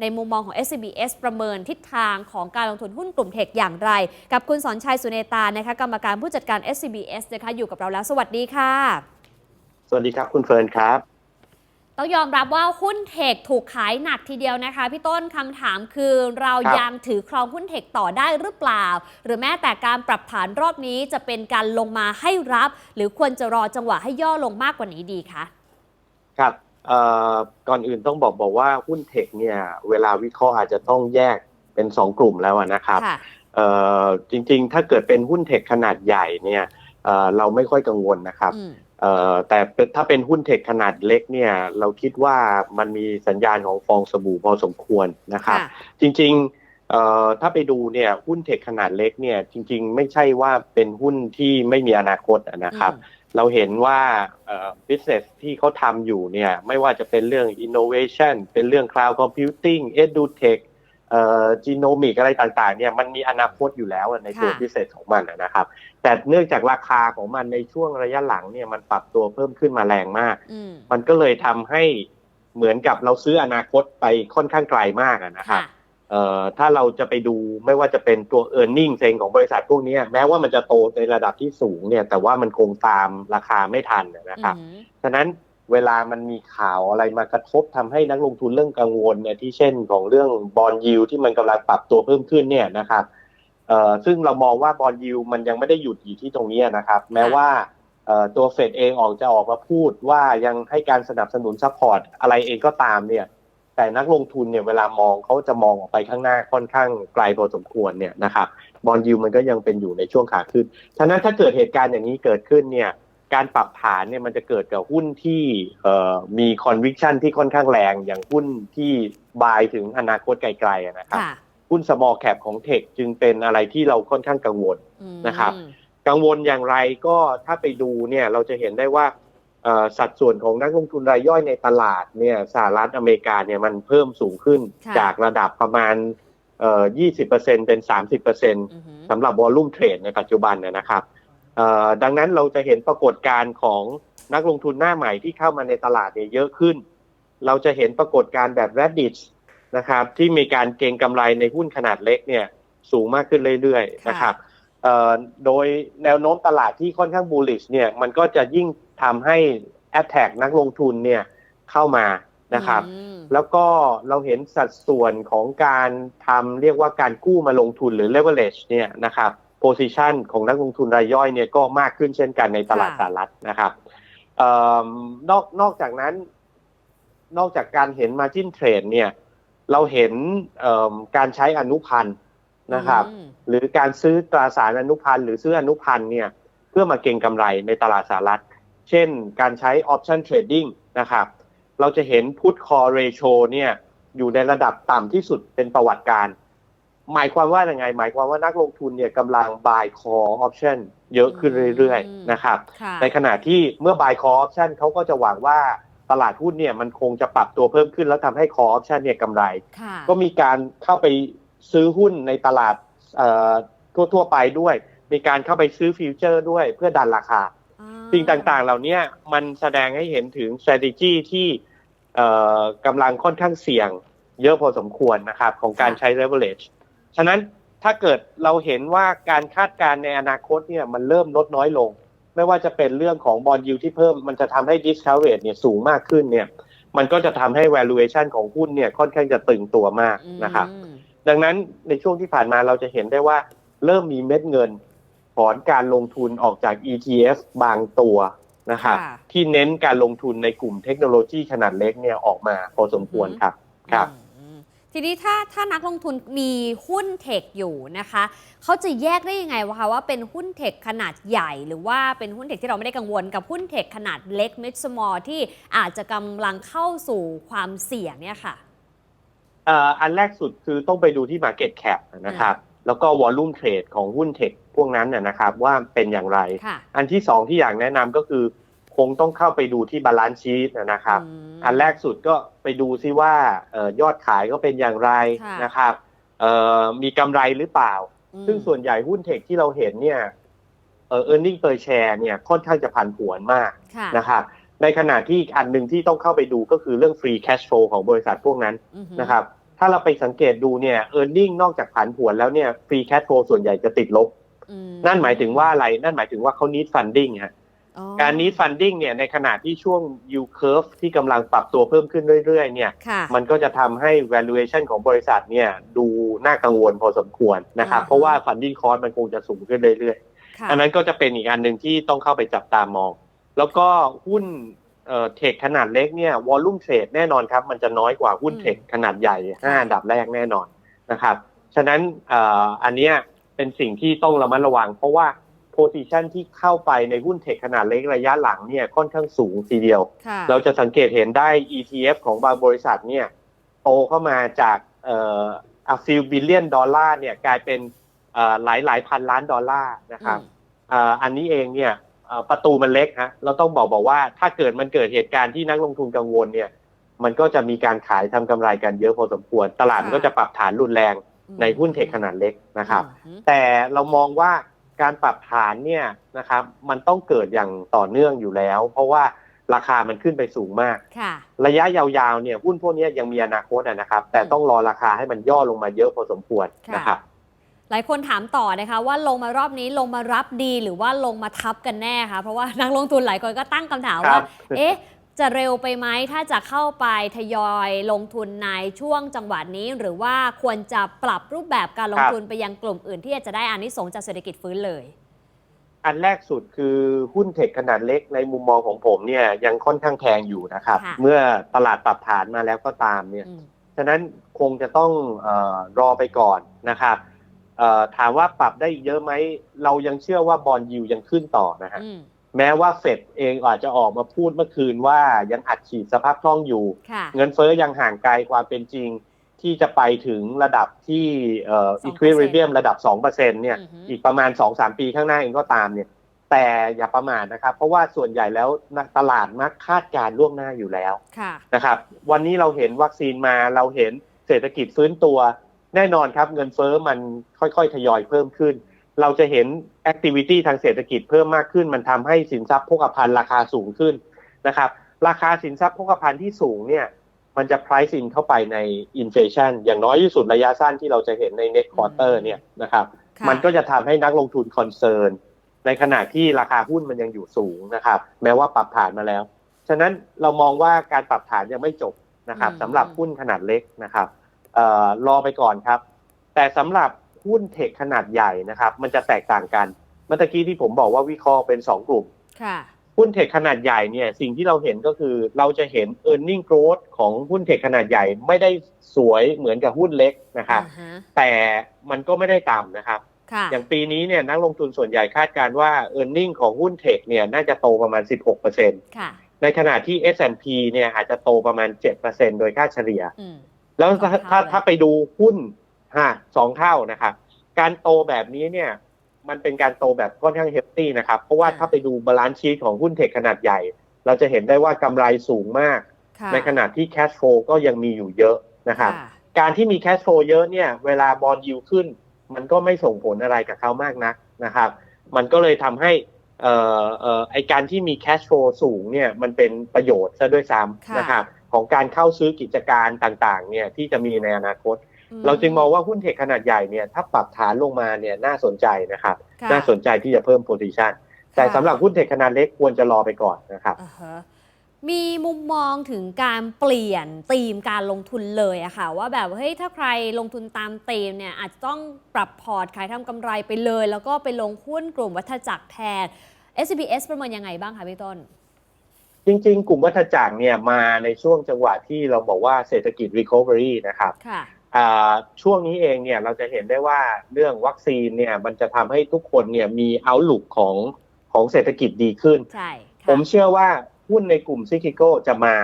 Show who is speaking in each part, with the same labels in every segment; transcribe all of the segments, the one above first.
Speaker 1: ในมุมมองของ SCBS ประเมินทิศทางของการลงทุนหุ้นกลุ่มเทคอย่างไร กับคุณสอนชัยสุเนตานะคะกรรมการผู้จัดการ SCBS นะคะอยู่กับเราแล้ว สวัสดีค่ะ
Speaker 2: สวัสดีครับคุณเฟิร์นครับ
Speaker 1: ต้องยอมรับว่าหุ้นเทคถูกขายหนักทีเดียวนะคะพี่ต้นคำถามคือเรา
Speaker 2: ครับ
Speaker 1: ยังถือครองหุ้นเทคต่อได้หรือเปล่า หรือแม้แต่การปรับฐานรอบนี้จะเป็นการลงมาให้รับ หรือควรจะรอจังหวะให้ย่อลงมากกว่านี้ดีคะ
Speaker 2: ครับเอ่อ ก่อนอื่นต้องบอกบอกว่าหุ้นเทคเนี่ยเวลาวิเคราะห์อาจจะต้องแยกเป็นสองกลุ่มแล้วอะนะครับ
Speaker 1: ค่ะ
Speaker 2: เอ่อจริงๆ ถ้าเกิดเป็นหุ้นเทคขนาดใหญ่เนี่ยเอ่อเราไม่ค่อยกังวลนะครับ
Speaker 1: อืม
Speaker 2: เอ่อแต่เป็นถ้าเป็นหุ้นเทคขนาดเล็กเนี่ยเราคิดว่ามันมีสัญญาณของฟองสบู่พอสมควรนะครับ
Speaker 1: ค่ะ
Speaker 2: จริงๆเอ่อถ้าไปดูเนี่ยหุ้นเทคขนาดเล็กเนี่ยจริงๆ ไม่ใช่ว่าเป็นหุ้นที่ไม่มีอนาคตอะนะครับ
Speaker 1: อืม
Speaker 2: เราเห็นว่าเอ่อ business ที่เขาทำอยู่เนี่ยไม่ว่าจะเป็นเรื่อง innovation เป็นเรื่อง cloud computing edutech เอ่อ genomic อะไรต่างๆเนี่ยมันมีอนาคตอยู่แล้วอะในตัว
Speaker 1: ค่ะ
Speaker 2: business ของมันอะนะครับ แต่เนื่องจากราคาของมันในช่วงระยะหลังเนี่ยมันปรับตัวเพิ่มขึ้นมาแรงมาก
Speaker 1: อืม
Speaker 2: มันก็เลยทำให้เหมือนกับเราซื้ออนาคตไปค่อนข้างไกลมากอะนะครับ
Speaker 1: ค่ะ
Speaker 2: เอ่อ ถ้าเราจะไปดูไม่ว่าจะเป็นตัว e a r n i n g เองของบริษัทพวกเนี้ยแม้ว่ามันจะโตในระดับที่สูงเนี่ยแต่ว่ามันคงตามราคาไม่ทันนะครับ
Speaker 1: อืม
Speaker 2: ฉะนั้นเวลามันมีข่าวอะไรมากระทบทำให้นักลงทุนเรื่องกังวลเนี่ยที่เช่นของเรื่องบอลยูที่มันกำลังปรับตัวเพิ่มขึ้นเนี่ยนะครับเอ่อซึ่งเรามองว่าบอลยูมันยังไม่ได้หยุดอยู่ที่ตรงนี้นะครับ แม้ว่าเอ่อตัวเฟดเองออกจะออกมาพูดว่ายังให้การสนับสนุนซัพพอร์ตอะไรเองก็ตามเนี่ย แต่นักลงทุนเนี่ยเวลามองเขาจะมองออกไปข้างหน้าค่อนข้างไกลพอสมควรเนี่ยนะครับบอลยูมันก็ยังเป็นอยู่ในช่วงขาขึ้น ฉะนั้นถ้าเกิดเหตุการณ์อย่างนี้เกิดขึ้นเนี่ยการปรับฐานเนี่ยมันจะเกิดกับหุ้นที่เอ่อมี conviction ที่ค่อนข้างแรงอย่างหุ้นที่บายถึงอนาคตไกลๆอะนะครับ
Speaker 1: ค่ะ
Speaker 2: หุ้น small cap ของเทคจึงเป็นอะไรที่เราค่อนข้างกังวล
Speaker 1: อืม
Speaker 2: นะครับ กังวลอย่างไรก็ถ้าไปดูเนี่ยเราจะเห็นได้ว่าเอ่อ สัดส่วนของนักลงทุนรายย่อยในตลาดเนี่ยสหรัฐอเมริกาเนี่ยมันเพิ่มสูงขึ้น
Speaker 1: ค่ะ
Speaker 2: จากระดับประมาณเอ่อ20%เป็น 30%
Speaker 1: อือหือ
Speaker 2: สำหรับวอลลุ่มเทรดในปัจจุบันเนยนะครับเอ่อดังนั้นเราจะเห็นปรากฏการณ์ของนักลงทุนหน้าใหม่ที่เข้ามาในตลาดเนี่ยเยอะขึ้น เราจะเห็นปรากฏการณ์แบบ Reddit นะครับที่มีการเก็งกำไรในหุ้นขนาดเล็กเนี่ยสูงมากขึ้นเรื่อยๆนะครับเอ่อโดยแนวโน้มตลาดที่ค่อนข้าง bullish เนี่ยมันก็จะยิ่ง ทำให้ attack นักลงทุนเนี่ยเข้ามานะครับ
Speaker 1: อืม
Speaker 2: แล้วก็เราเห็นสัดส่วนของการทำเรียกว่าการกู้มาลงทุนหรือ leverage เนี่ยนะครับ position ของนักลงทุนรายย่อยเนี่ยก็มากขึ้นเช่นกันในตลาด
Speaker 1: ค่ะ
Speaker 2: สหรัฐนะครับเออนอกนอกจากนั้น นอกจากการเห็น margin trade เนี่ยเราเห็นเอิ่มการใช้อนุพันธ์นะครับ
Speaker 1: อืม
Speaker 2: หรือการซื้อตราสารอนุพันธ์หรือซื้ออนุพันธ์เนี่ยเพื่อมาเก็งกำไรในตลาดสหรัฐ เช่นการใช้ option trading นะครับ เราจะเห็น put call ratio เนี่ยอยู่ในระดับต่ำที่สุดเป็นประวัติการ หมายความว่ายังไง หมายความว่านักลงทุนเนี่ยกำลัง buy call option เยอะขึ้นเรื่อย
Speaker 1: อืม
Speaker 2: ๆนะครับ
Speaker 1: ค่ะ
Speaker 2: ในขณะที่เมื่อ buy call option เขาก็จะหวังว่าตลาดหุ้นเนี่ยมันคงจะปรับตัวเพิ่มขึ้นแล้วทำให้ call option เนี่ยกำไร
Speaker 1: ค่ะ
Speaker 2: ก็มีการเข้าไปซื้อหุ้นในตลาดเอ่อทั่วๆไปด้วย มีการเข้าไปซื้อฟิวเจอร์ด้วยเพื่อดันราคา
Speaker 1: อ่า
Speaker 2: สิ่งต่างๆ เหล่านี้มันแสดงให้เห็นถึง strategy ที่เอ่อกำลังค่อนข้างเสี่ยง เยอะพอสมควรนะครับ ของการใช้ leverage ฉะนั้นถ้าเกิดเราเห็นว่าการคาดการณ์ในอนาคตเนี่ยมันเริ่มลดน้อยลง ไม่ว่าจะเป็นเรื่องของบอลยูที่เพิ่มมันจะทำให้ discount rate เนี่ยสูงมากขึ้นเนี่ยมันก็จะทำให้ valuation ของหุ้นเนี่ยค่อนข้างจะตึงตัวมากนะครับ
Speaker 1: อืม
Speaker 2: ดังนั้นในช่วงที่ผ่านมาเราจะเห็นได้ว่าเริ่มมีเม็ดเงิน ถอนการลงทุนออกจาก ETF บางตัวนะครับ
Speaker 1: ค่ะ
Speaker 2: ที่เน้นการลงทุนในกลุ่มเทคโนโลยีขนาดเล็กเนี่ยออกมาพอสมควรครับครับ
Speaker 1: อืมทีนี้ถ้าถ้านักลงทุนมีหุ้นเทคอยู่นะคะเขาจะแยกได้ยังไงวะคะว่าเป็นหุ้นเทคขนาดใหญ่ หรือว่าเป็นหุ้นเทคที่เราไม่ได้กังวลกับหุ้นเทคขนาดเล็ก mid small ที่อาจจะกำลังเข้าสู่ความเสี่ยงเนี่ยค่ะ
Speaker 2: เอ่ออันแรกสุดคือต้องไปดูที่ Market Cap นะครับ แล้วก็ Volume Trade ของหุ้นเทค พวกนั้นนะนะครับว่าเป็นอย่างไร
Speaker 1: ค่ะ
Speaker 2: อันที่สองที่อยากแนะนำก็คือคงต้องเข้าไปดูที่ Balance Sheet นะครับ
Speaker 1: ม
Speaker 2: อันแรกสุดก็ไปดูซิว่าเออยอดขายก็เป็นอย่างไร
Speaker 1: ค่ะ
Speaker 2: นะครับเอ่อมีกำไรหรือเปล่า
Speaker 1: อืม
Speaker 2: ซึ่งส่วนใหญ่หุ้นเทคที่เราเห็นเนี่ยเอ่อ earning per share เนี่ยค่อนข้างจะผันผวนมาก
Speaker 1: ค่ะ
Speaker 2: นะครับในขณะที่อีกอันหนึ่งที่ต้องเข้าไปดูก็คือเรื่อง free cash flow ของบริษัทพวกนั้น
Speaker 1: อือหือ
Speaker 2: นะครับ ถ้าเราไปสังเกตดูเนี่ยเออร์เน็งนอกจากผันผวนแล้วเนี่ยฟรีแค h โฟส่วนใหญ่จะติดลบ
Speaker 1: อืม
Speaker 2: นั่นหมายถึงว่าอะไร นั่นหมายถึงว่าเขา need funding ฮะ
Speaker 1: อ๋อ
Speaker 2: การ need funding เนี่ยในขณะที่ช่วง yield curve ที่กำลังปรับตัวเพิ่มขึ้นเรื่อยๆเนี่ย
Speaker 1: ค่ะ
Speaker 2: มันก็จะทำให้ valuation ของบริษัทเนี่ยดูน่ากังวลพอสมควรนะครับ
Speaker 1: อ่าฮะ
Speaker 2: เพราะว่า funding cost มันคงจะสูงขึ้นเรื่อยๆ
Speaker 1: ค่ะ
Speaker 2: อันนั้นก็จะเป็นอีกอันหนึ่งที่ต้องเข้าไปจับตามอง แล้วก็หุ้นเอ่อเทคขนาดเล็กเนี่ยวอลลุ่มเทรดแน่นอนครับ มันจะน้อยกว่าหุ้น
Speaker 1: อืม
Speaker 2: เทคขนาดใหญ่ห้าอันดับแรกแน่นอนนะครับ ฉะนั้นเอ่ออันเนี้ย เป็นสิ่งที่ต้องระมัดระวัง เพราะว่าโพ i ิชันที่เข้าไปในหุ้นเทคขนาดเล็กระยะหลังเนี่ยค่อนข้างสูงทีเดียว
Speaker 1: ค่ะ
Speaker 2: เราจะสังเกตเห็นได้ ETF ของบางบริษัทเนี่ยโตเข้ามาจากเอ่ออะฟิลบิลเลียนดอลลาร์เนี่ยกลายเป็นเอ่อหลายหลายพันล้านดอลลาร์นะครับอ่าอันนี้เองเนี่ยเอ่อประตูมันเล็กฮะเราต้องบอกบอกว่าถ้าเกิดมันเกิดเหตุการณ์ที่นักลงทุนกังวลเนี่ยมันก็จะมีการขายทำกำไรกันเยอะพอสมควร ตลาดมันก็จะปรับฐานรุนแรง
Speaker 1: อืม
Speaker 2: ในหุ้นเทคขนาดเล็กนะครับ
Speaker 1: อืม
Speaker 2: แต่เรามองว่าการปรับฐานเนี่ยนะครับ มันต้องเกิดอย่างต่อเนื่องอยู่แล้ว เพราะว่าราคามันขึ้นไปสูงมาก
Speaker 1: ค่ะ
Speaker 2: ระยะยาวๆเนี่ยหุ้นพวกนี้ยังมีอนาคตอะนะครับ แต่ต้องรอราคาให้มันย่อลงมาเยอะพอสมควรนะครับ
Speaker 1: หลายคนถามต่อนะคะว่าลงมารอบนี้ลงมารับดีหรือว่าลงมาทับกันแน่คะเพราะว่านักลงทุนหลายคนก็ตั้งคำถาม
Speaker 2: ครั
Speaker 1: ว่า
Speaker 2: บ
Speaker 1: เอ๊ะ จะเร็วไปไหมถ้าจะเข้าไปทยอยลงทุนในช่วงจังหวะนี้ หรือว่าควรจะปรับรูปแบบการลงทุนไปยังกลุ่มอื่น ที่จะได้อานิสงส์จากเศรษฐกิจฟื้นเลย
Speaker 2: อันแรกสุดคือหุ้นเทคขนาดเล็กในมุมมองของผมเนี่ยยังค่อนข้างแพงอยู่นะครับ
Speaker 1: ค่ะ
Speaker 2: เมื่อตลาดปรับฐานมาแล้วก็ตามเนี่ย
Speaker 1: อืม
Speaker 2: ฉะนั้นคงจะต้องเออรอไปก่อนนะครับเอ่อถามว่าปรับได้อีกเยอะไหมเรายังเชื่อว่าบอลยูยังขึ้นต่อนะฮะ
Speaker 1: อืม
Speaker 2: แม้ว่าเฟดเองอาจจะออกมาพูดเมื่อคืนว่ายังอัดฉีดสภาพคล่องอยู่
Speaker 1: ค่ะ
Speaker 2: เงินเฟ้อยังห่างไกลความเป็นจริง ที่จะไปถึงระดับที่เอ่อ
Speaker 1: 2%
Speaker 2: equilibrium ระดับ 2%เนี่ย
Speaker 1: อือฮึ
Speaker 2: อีกประมาณ 2-3 ปีข้างหน้าเองก็ตามเนี่ยแต่อย่าประมาทนะครับ เพราะว่าส่วนใหญ่แล้วนักตลาดมักคาดการณ์ล่วงหน้าอยู่แล้ว
Speaker 1: ค่ะ
Speaker 2: นะครับ วันนี้เราเห็นวัคซีนมาเราเห็นเศรษฐกิจฟื้นตัว แน่นอนครับ เงินเฟ้อมันค่อยๆ ทยอยเพิ่มขึ้น เราจะเห็นแอคทิวิตี้ทางเศรษฐกิจเพิ่มมากขึ้น มันทำให้สินทรัพย์โภคภัณฑ์ราคาสูงขึ้นนะครับ ราคาสินทรัพย์โภคภัณฑ์ที่สูงเนี่ยมันจะ price in เข้าไปใน inflation อย่างน้อยที่สุดระยะสั้นที่เราจะเห็นใน next quarter เนี่ยนะครับ
Speaker 1: ค่ะ
Speaker 2: มันก็จะทำให้นักลงทุนคอนเซิร์นในขณะที่ราคาหุ้นมันยังอยู่สูงนะครับ แม้ว่าปรับฐานมาแล้ว ฉะนั้นเรามองว่าการปรับฐานยังไม่จบนะครับ
Speaker 1: อืม
Speaker 2: สำหรับหุ้นขนาดเล็กนะครับเอ่อรอไปก่อนครับ แต่สำหรับ หุ้นเทคขนาดใหญ่นะครับ มันจะแตกต่างกัน เมื่อตะกี้ที่ผมบอกว่าวิเคราะห์เป็น 2 กลุ่ม
Speaker 1: ค่ะ
Speaker 2: หุ้นเทคขนาดใหญ่เนี่ยสิ่งที่เราเห็นก็คือเราจะเห็น e a r n i n g growth ของหุ้นเทคขนาดใหญ่ไม่ได้สวยเหมือนกับหุ้นเล็กนะครับ
Speaker 1: อ่าฮะ
Speaker 2: แต่มันก็ไม่ได้ต่ำนะครับ
Speaker 1: ค่ะ
Speaker 2: อย่างปีนี้เนี่ยนักลงทุนส่วนใหญ่คาดการณ์ว่า e a r n i n g ของหุ้นเทคเนี่ยน่าจะโตประมาณ 16%
Speaker 1: ค่ะ
Speaker 2: ในขณะที่ S&P เนี่ยอาจจะโตประมาณ 7%โดยค่าเฉลี่ย
Speaker 1: อืม
Speaker 2: แล้วถ้า
Speaker 1: สองเท่า
Speaker 2: ถ้า
Speaker 1: เลย
Speaker 2: ถ้าไปดูหุ้น ฮะสองเท่านะครับ การโตแบบนี้เนี่ย มันเป็นการโตแบบค่อนข้างเฮฟตี้นะครับ เพราะว่าถ้าไปดูบาลานซ์ชีตของหุ้นเทคขนาดใหญ่ เราจะเห็นได้ว่ากำไรสูงมาก
Speaker 1: ค่ะ
Speaker 2: ในขณะที่แคชโฟก็ยังมีอยู่เยอะนะครับ
Speaker 1: ค่ะ
Speaker 2: การที่มีแคชโฟเยอะเนี่ย เวลาบอลยิวขึ้น มันก็ไม่ส่งผลอะไรกับเขามากนักนะครับ มันก็เลยทำให้เอ่อเอ่อไอการที่มีแคชโฟสูงเนี่ยมันเป็นประโยชน์ซะด้วยซ้ำ
Speaker 1: ค่ะ
Speaker 2: นะครับของการเข้าซื้อกิจการต่างๆเนี่ยที่จะมีในอนาคต
Speaker 1: อื
Speaker 2: เราจึงมองว่าหุ้นเทคขนาดใหญ่เนี่ยถ้าปรับฐานลงมาเนี่ยน่าสนใจนะครับ
Speaker 1: ค่ะ
Speaker 2: น่าสนใจที่จะเพิ่ม position แต่สำหรับหุ้นเทคขนาดเล็กควรจะรอไปก่อนนะครับ
Speaker 1: อ่าฮะมีมุมมองถึงการเปลี่ยนธีมการลงทุนเลยอะค่ะ ว่าแบบเฮ้ยถ้าใครลงทุนตามธีมเนี่ยอาจจะต้องปรับพอร์ตขายทำกำไรไปเลย แล้วก็ไปลงหุ้นกลุ่มวัฏจักรแทน SBS ประเมินยังไงบ้างคะพี่ต้น
Speaker 2: จริง ๆ กลุ่มวัฏจักรเนี่ยมาในช่วงจังหวะที่เราบอกว่าเศรษฐกิจ recovery นะครับ
Speaker 1: ค่ะ
Speaker 2: อ่า ช่วงนี้เองเนี่ยเราจะเห็นได้ว่าเรื่องวัคซีนเนี่ยมันจะทำให้ทุกคนเนี่ยมี outlook ของของเศรษฐกิจดีขึ้น
Speaker 1: ใช่ค่ะ
Speaker 2: ผมเชื่อว่าหุ้นในกลุ่มซิกิโกจะมา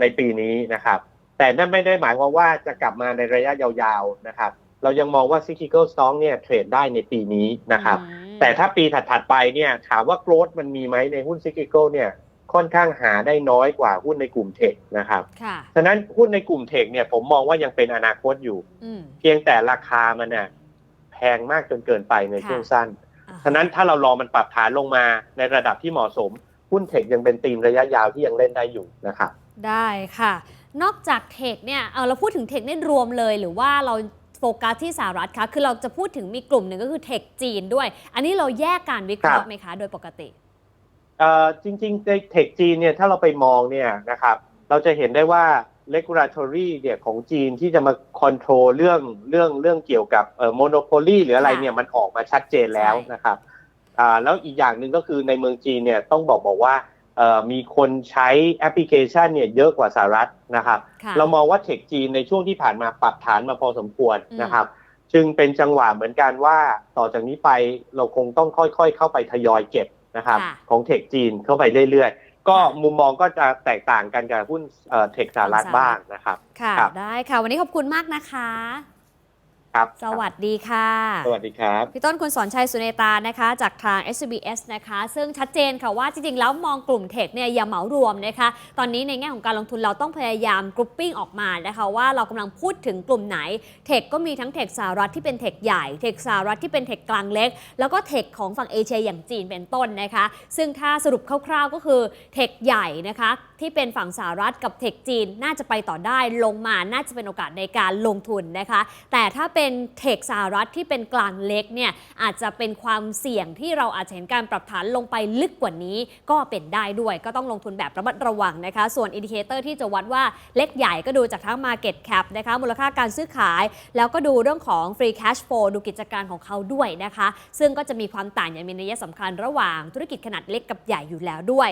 Speaker 2: ในปีนี้นะครับ แต่นั่นไม่ได้หมายความว่าจะกลับมาในระยะยาวๆนะครับ เรายังมองว่าซิกิโกสตองเนี่ยเทรดได้ในปีนี้นะครับ
Speaker 1: อืม
Speaker 2: แต่ถ้าปีถัดๆไปเนี่ยถามว่าโกรดมันมีไหมในหุ้นซิกิโกเนี่ย ค่อนข้างหาได้น้อยกว่าหุ้นในกลุ่มเทคนะครับ
Speaker 1: ค่ะ
Speaker 2: ฉะนั้นหุ้นในกลุ่มเทคเนี่ยผมมองว่ายังเป็นอนาคตอยู่
Speaker 1: อืม
Speaker 2: เพียงแต่ราคามันน่ะแพงมากจนเกินไปใน
Speaker 1: ค่ะ
Speaker 2: ช่วงสั้น
Speaker 1: อ่าฮะ
Speaker 2: ฉะนั้นถ้าเรารอมันปรับฐานลงมาในระดับที่เหมาะสม หุ้นเทคยังเป็นธีมระยะยาวที่ยังเล่นได้อยู่นะครับ
Speaker 1: ได้ค่ะ นอกจากเทคเนี่ย เออเราพูดถึงเทคเนี่ยรวมเลยหรือว่าเราโฟกัสที่สหรัฐคะ คือเราจะพูดถึงมีกลุ่มหนึ่งก็คือเทคจีนด้วย อันนี้เราแยกการวิเคราะห์ไหมคะ โดยปกติ
Speaker 2: เอ่อ จริงๆในเทคจีนเนี่ยถ้าเราไปมองเนี่ยนะครับเราจะเห็นได้ว่า regulatory เนี่ยของจีนที่จะมา control เรื่องเรื่องเรื่องเกี่ยวกับเอ่อ monopoly หรืออะไร
Speaker 1: ค่ะ
Speaker 2: เนี่ยมันออกมาชัดเจนแล้ว
Speaker 1: ใช่
Speaker 2: นะครับอ่าแล้วอีกอย่างหนึ่งก็คือในเมืองจีนเนี่ยต้องบอกบอกว่าเอ่อมีคนใช้แอปพลิเคชันเนี่ยเยอะกว่าสหรัฐนะครับ
Speaker 1: ค่ะ
Speaker 2: เรามองว่าเทคจีนในช่วงที่ผ่านมาปรับฐานมาพอสมควร
Speaker 1: อืม
Speaker 2: นะครับ จึงเป็นจังหวะเหมือนกันว่าต่อจากนี้ไปเราคงต้องค่อยๆ เข้าไปทยอยเก็บ นะครับ
Speaker 1: ค่ะ
Speaker 2: ของเทคจีนเข้าไปเรื่อยๆ ก็
Speaker 1: ค่ะ
Speaker 2: มุมมองก็จะแตกต่างกันกับหุ้นเอ่อเทคสหรัฐ
Speaker 1: ของสหรัฐ
Speaker 2: บ้างนะครับ
Speaker 1: ค่ะ
Speaker 2: ครับ
Speaker 1: ได้ค่ะ วันนี้ขอบคุณมากนะคะ
Speaker 2: ครับ
Speaker 1: สวัสดีค่ะ
Speaker 2: สวัสดีครับ
Speaker 1: พี่ต้นคุณสอนชัยสุเนตานะคะ จากทาง SBS นะคะ ซึ่งชัดเจนค่ะว่าจริงๆ แล้วมองกลุ่มเทคเนี่ยอย่าเหมารวมนะคะ ตอนนี้ในแง่ของการลงทุนเราต้องพยายามกรุ๊ปปิ้งออกมานะคะ ว่าเรากำลังพูดถึงกลุ่มไหน เทคก็มีทั้งเทคสหรัฐที่เป็นเทคใหญ่ เทคสหรัฐที่เป็นเทคกลางเล็ก แล้วก็เทคของฝั่งเอเชียอย่างจีนเป็นต้นนะคะ ซึ่งถ้าสรุปคร่าวๆก็คือเทคใหญ่นะคะที่เป็นฝั่งสหรัฐกับเทคจีนน่าจะไปต่อได้ลงมาน่าจะเป็นโอกาสในการลงทุนนะคะ แต่ถ้าเป็นเทคสหรัฐที่เป็นกลางเล็กเนี่ยอาจจะเป็นความเสี่ยงที่เราอาจจะเห็นการปรับฐานลงไปลึกกว่านี้ก็เป็นได้ด้วย ก็ต้องลงทุนแบบระมัดระวังนะคะ ส่วนอินดิเคเตอร์ที่จะวัดว่าเล็กใหญ่ก็ดูจากทั้ง Market Cap นะคะมูลค่าการซื้อขาย แล้วก็ดูเรื่องของ Free Cash Flow ดูกิจการของเขาด้วยนะคะ ซึ่งก็จะมีความต่างอย่างมีนัยสำคัญระหว่างธุรกิจขนาดเล็กกับใหญ่อยู่แล้วด้วย